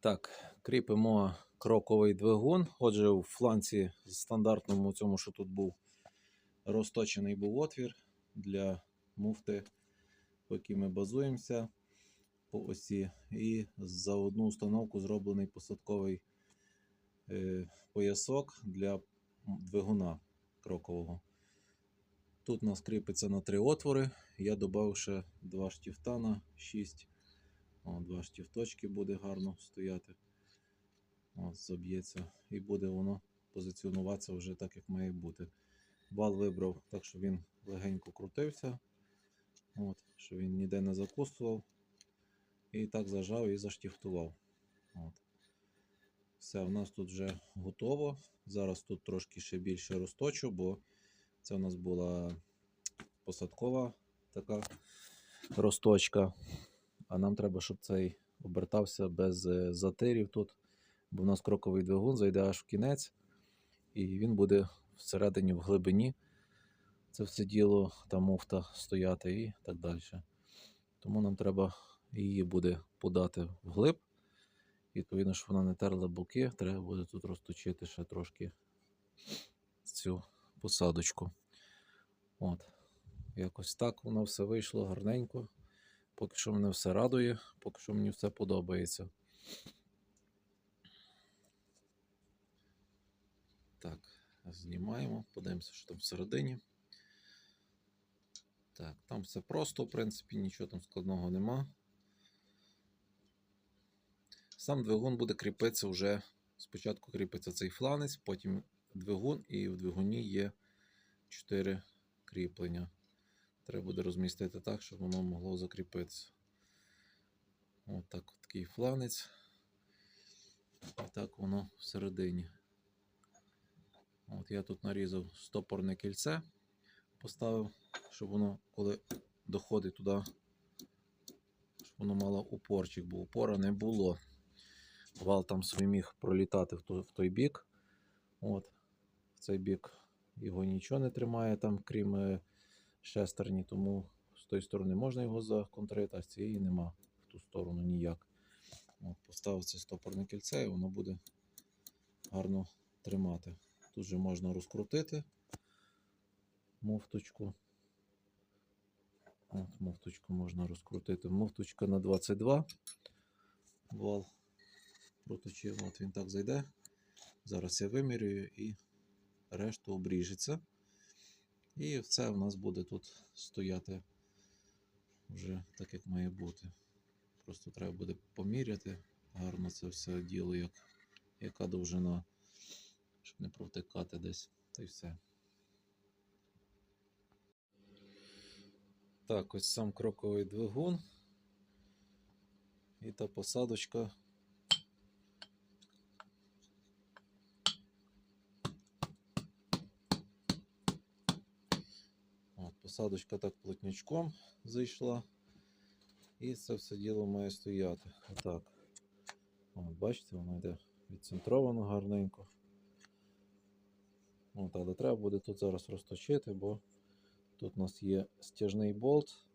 Так, кріпимо кроковий двигун. Отже, у фланці стандартному цьому, що тут був розточений був отвір для муфти, по якій ми базуємося по осі. І за одну установку зроблений посадковий е, поясок для двигуна крокового. Тут у нас кріпиться на три отвори. Я додав ще два штифта на 6. Два штифточки буде гарно стояти. От, заб'ється. І буде воно позиціонуватися вже так, як має бути. Вал вибрав так, щоб він легенько крутився. От, щоб він ніде не закусував. І так зажав і заштифтував. От. Все, в нас тут вже готово. Зараз тут трошки ще більше розточу, бо це у нас була посадкова така розточка. А нам треба, щоб цей обертався без е, затирів тут. Бо в нас кроковий двигун зайде аж в кінець, і він буде всередині в глибині. Це все діло, та муфта стояти і так далі. Тому нам треба її буде подати вглиб. Відповідно, щоб вона не терла боки, треба буде тут розточити ще трошки цю посадочку. От. Якось так воно все вийшло гарненько. Поки що мене все радує, поки що мені все подобається. Так, знімаємо, подивимося, що там всередині. Так, там все просто, в принципі, нічого там складного нема. Сам двигун буде кріпитися вже. Спочатку кріпиться цей фланець, потім двигун, і в двигуні є 4 кріплення. Треба буде розмістити так, щоб воно могло закріпитися. Ось так такий фланець. І так воно всередині. От я тут нарізав стопорне кільце, поставив, щоб воно, коли доходить туди, щоб воно мало упорчик, бо упора не було. Вал там свій міг пролітати в той, бік. От, в цей бік його нічого не тримає, там, крім е, шестерні, тому з тої сторони можна його законтрити, а з цієї нема в ту сторону ніяк. От, поставив це стопорне кільце і воно буде гарно тримати. Тут же можна розкрутити муфточку. От, муфточку можна розкрутити. Муфточка на 22 вал проточив. От він так зайде. Зараз я вимірюю і решту обріжеться. І все у нас буде тут стояти вже так, як має бути. Просто треба буде поміряти гарно це все діло, як, яка довжина, щоб не провтикати десь. Та й все. Так, ось сам кроковий двигун. І та посадочка. От, посадочка так плотнячком зайшла. І це все діло має стояти. Отак. От, бачите, воно йде відцентровано гарненько. От, але треба буде тут зараз розточити, бо тут у нас є стяжний болт,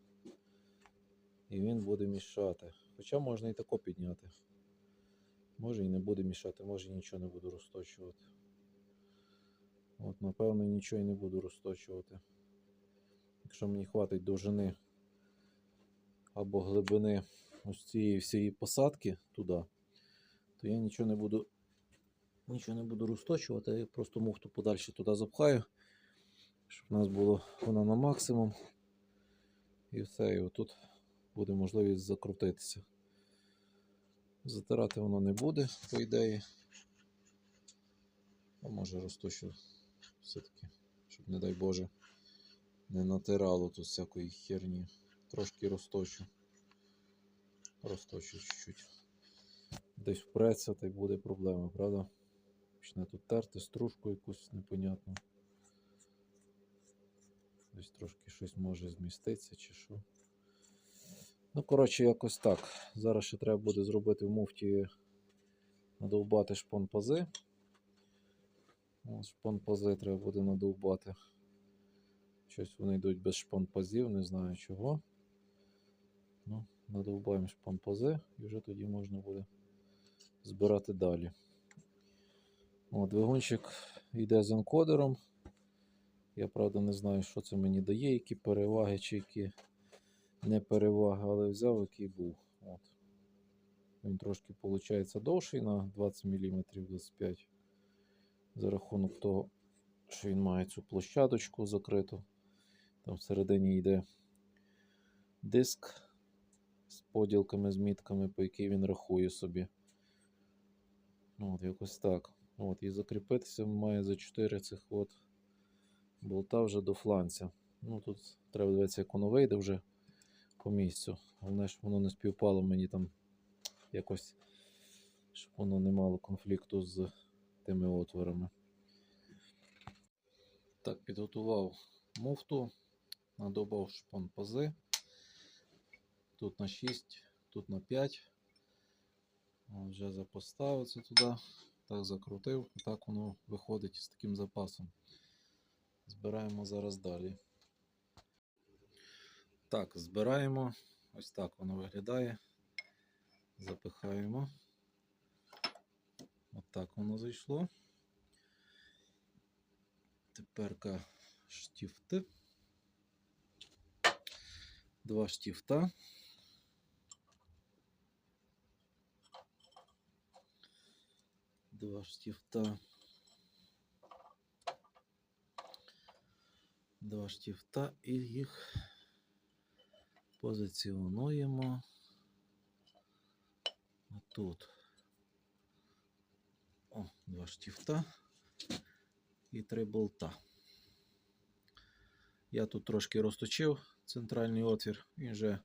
і він буде мішати. Хоча можна і тако підняти. Може і не буде мішати, може і нічого не буду розточувати. От, напевно, нічого і не буду розточувати. Якщо мені хватить довжини або глибини ось цієї всієї посадки туди, то я нічого не буду нічого не буду розточувати, я просто муфту подальше туди запхаю, щоб у нас було вона на максимум. І все, і отут буде можливість закрутитися. Затирати воно не буде, по ідеї. А може розточу все-таки, щоб, не дай Боже, не натирало тут всякої херні. Трошки розточу. Розточу чуть-чуть. Десь впреться, та й буде проблема, правда? Почне тут терти стружку якусь непонятну. Десь трошки щось може зміститися чи що. Ну, коротше, якось так. Зараз ще треба буде зробити в муфті надовбати шпон-пази. Ось Шпон-пази треба буде надовбати. Щось вони йдуть без шпон-пазів, не знаю чого. Ну, надовбаємо шпон-пази і вже тоді можна буде збирати далі. О, двигунчик йде з енкодером. Я правда не знаю, що це мені дає, які переваги чи які не переваги, але взяв, який був. От. Він трошки виходить довший на 20 мм 25 за рахунок того, що він має цю площадочку закриту. Там всередині йде диск з поділками, з мітками, по якій він рахує собі. Ну, От, якось так. От, і закріпитися має за 4 цих от болта вже до фланця. Ну, тут треба дивитися, як воно вийде вже по місцю. Головне, щоб воно не співпало мені там якось, щоб воно не мало конфлікту з тими отворами. Так, підготував муфту, надобав шпон пази. Тут на 6, тут на 5. Вже запоставив туди, так закрутив, і так воно виходить з таким запасом. Збираємо зараз далі. Так, збираємо. Ось так воно виглядає. Запихаємо. От так воно зайшло. Теперка штифти. Два штифта. Два штифта. Два штифта і їх позиціонуємо тут. О, два штифта і три болта. Я тут трошки розточив центральний отвір, він вже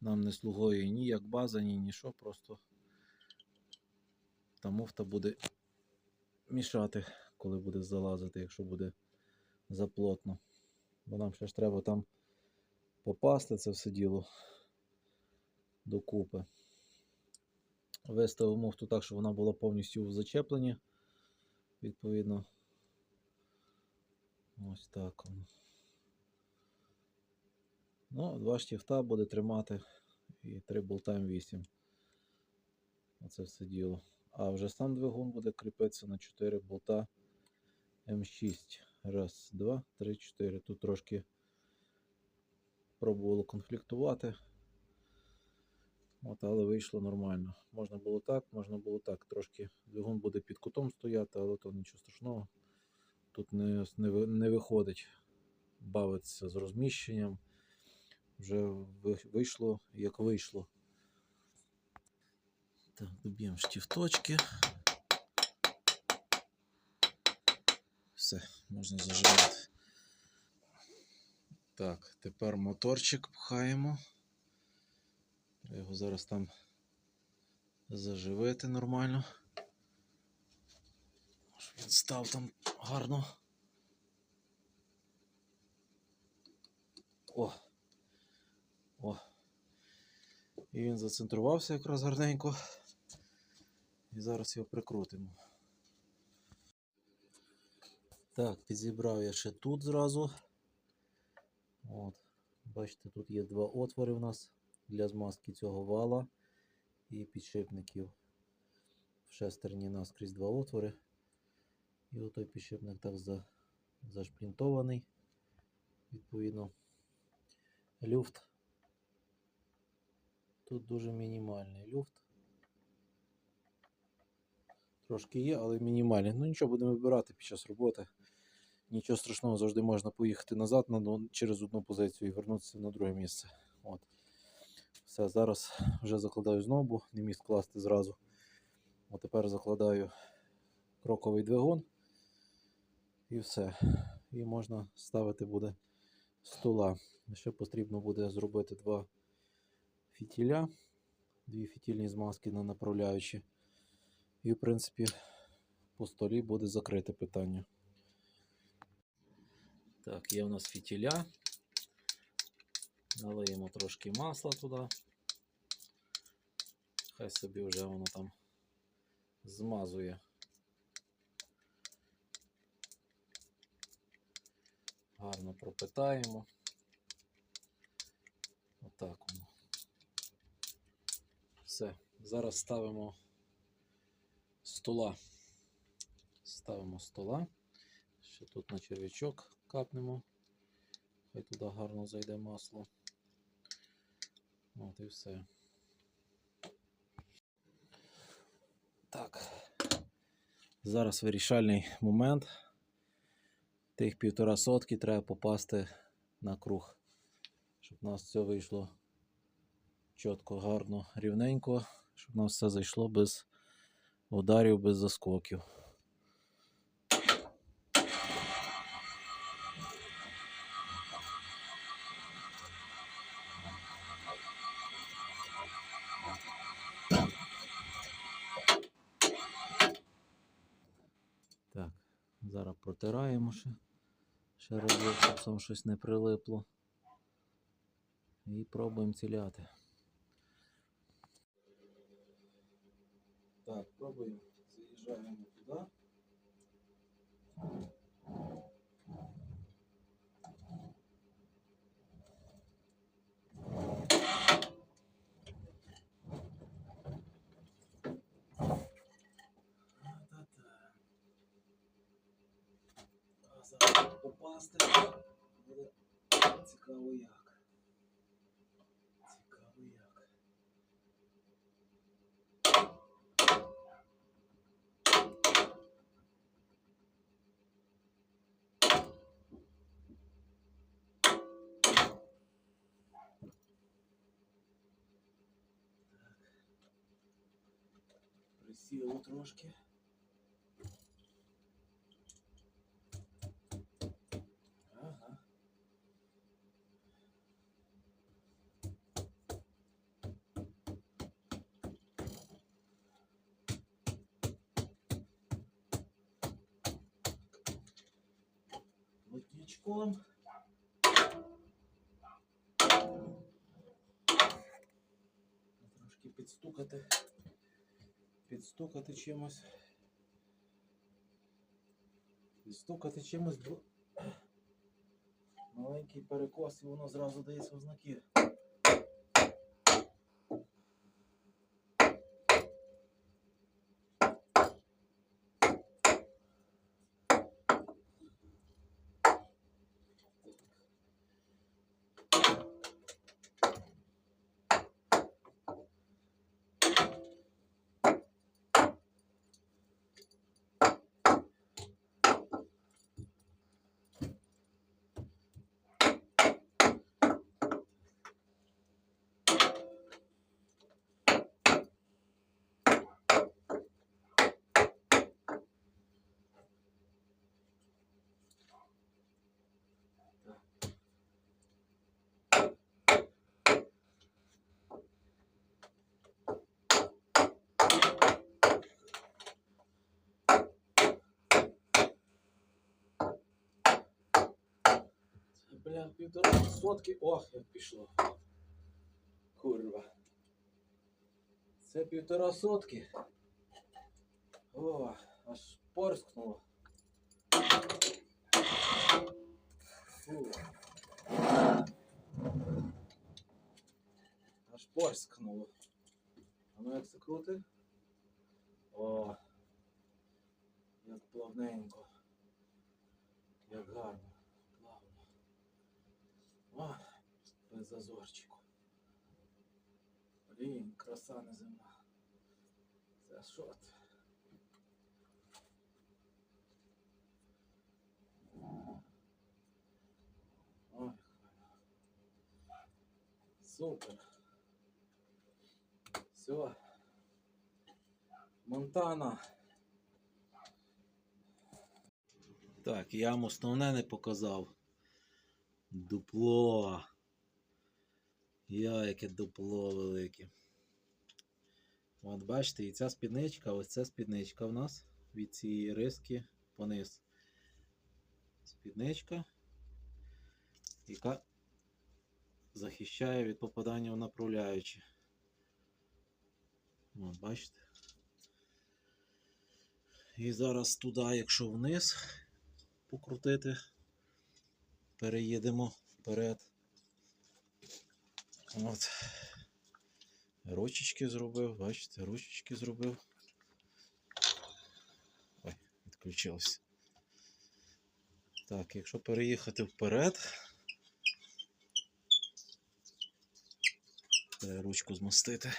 нам не слугує ні як база, ні ні просто та муфта буде мішати, коли буде залазити, якщо буде заплотно. Бо нам ще ж треба там попасти це все діло докупи. Виставив муфту так, щоб вона була повністю в зачепленні. Відповідно. Ось так воно. Ну, два штифта буде тримати і три болта М8. Оце все діло. А вже сам двигун буде кріпитися на 4 болта М6. Раз, два, три, чотири. Тут трошки пробувало конфліктувати. От, але вийшло нормально. Можна було так, можна було так. Трошки двигун буде під кутом стояти, але то нічого страшного. Тут не, не, не виходить бавитися з розміщенням. Вже вийшло, як вийшло. Так, доб'ємо штифточки. Все, можна заживати. Так, тепер моторчик пхаємо. Треба його зараз там заживити нормально. Щоб він став там гарно. О! О! І він зацентрувався якраз гарненько. І зараз його прикрутимо. Так, підзібрав я ще тут зразу. От. Бачите, тут є два отвори у нас для змазки цього вала і підшипників. В шестерні наскрізь два отвори. І отой підшипник так за, зашплінтований. Відповідно, люфт. Тут дуже мінімальний люфт. Трошки є, але мінімальний. Ну нічого, будемо вибирати під час роботи. Нічого страшного, завжди можна поїхати назад на, через одну позицію і вернутися на друге місце. От. Все, зараз вже закладаю знову, не міг скласти зразу. От тепер закладаю кроковий двигун і все. І можна ставити буде стола. Ще потрібно буде зробити два фітіля, дві фітільні змазки на направляючі. І, в принципі, по столі буде закрите питання. Так, є у нас фітіля. Налиємо трошки масла туди. Хай собі вже воно там змазує. Гарно пропитаємо. Отак воно. Все. Зараз ставимо стола. Ставимо стола. Ще тут на черв'ячок капнемо. Хай туди гарно зайде масло. От і все. Так. Зараз вирішальний момент. Тих півтора сотки треба попасти на круг, щоб у нас все вийшло чітко, гарно, рівненько, щоб у нас все зайшло без ударів, без заскоків. Так, зараз протираємо ще. Ще разок, щоб там щось не прилипло. І пробуємо ціляти. Так, пробуємо. Заїжджаємо туди. Зараз попасти буде цікаво як. Присіло трошки. Ага. Плотничком. Трошки підстукати. Підстукати чимось. Підстукати чимось. бо Маленький перекос і воно зразу дається в знаки. Бля, півтора сотки. Ох, як пішло. Курва. Це півтора сотки. О, аж порскнуло. Фу. Аж порскнуло. А ну як це крути? О, як плавненько. Як гарно. О, без зазорчику. Блін, краса. Це що це? Ой, супер. Все. Монтана. Так, я вам основне не показав. Дупло. Я, яке дупло велике. От бачите, і ця спідничка, ось ця спідничка в нас від цієї риски пониз. Спідничка, яка захищає від попадання в направляючі. От, бачите? І зараз туди, якщо вниз покрутити, переїдемо вперед. От. Ручечки зробив, бачите, ручечки зробив. включилось. Так, якщо переїхати вперед. Треба ручку змостити.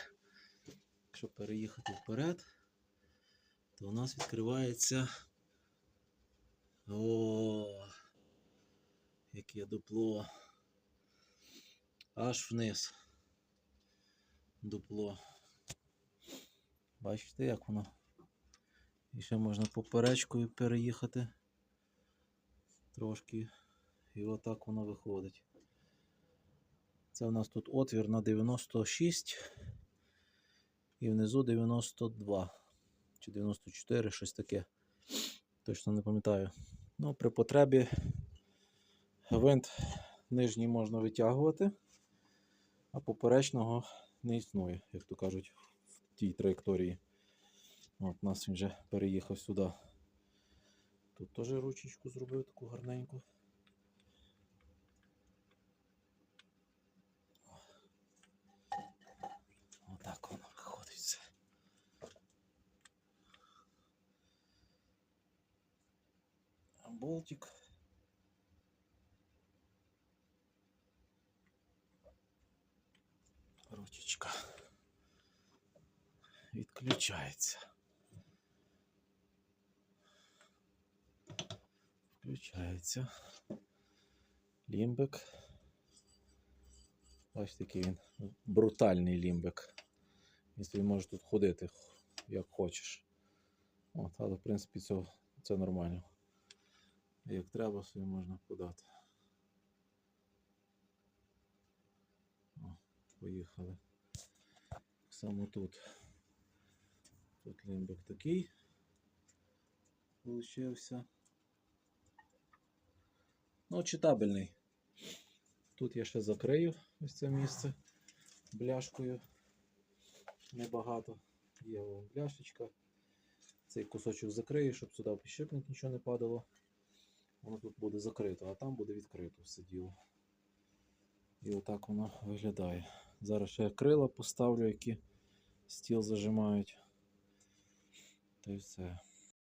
Якщо переїхати вперед, то у нас відкривається. О, яке дупло. Аж вниз. Дупло. Бачите, як воно? І ще можна поперечкою переїхати трошки. І отак воно виходить. Це у нас тут отвір на 96 і внизу 92 чи 94, щось таке. Точно не пам'ятаю. Ну, при потребі гвинт нижній можна витягувати, а поперечного не існує, як то кажуть, в тій траєкторії. От у нас він вже переїхав сюди. Тут теж ручечку зробив таку гарненьку. Отак воно виходить. Болтик. Ручечка. Відключається. Включається. Лімбик. Бачите, який він брутальний лімбик. Якщо він може тут ходити як хочеш. От, але в принципі це, це нормально. Як треба, собі можна подати. Поїхали. Само тут. Тут лімбик такий получився. Ну, читабельний. Тут я ще закрию ось це місце бляшкою. Небагато. Є бляшечка. Цей кусочок закрию, щоб сюди в підшипник нічого не падало. Воно тут буде закрито, а там буде відкрито все діло. І отак воно виглядає. Зараз ще крила поставлю, які стіл зажимають. Та й все.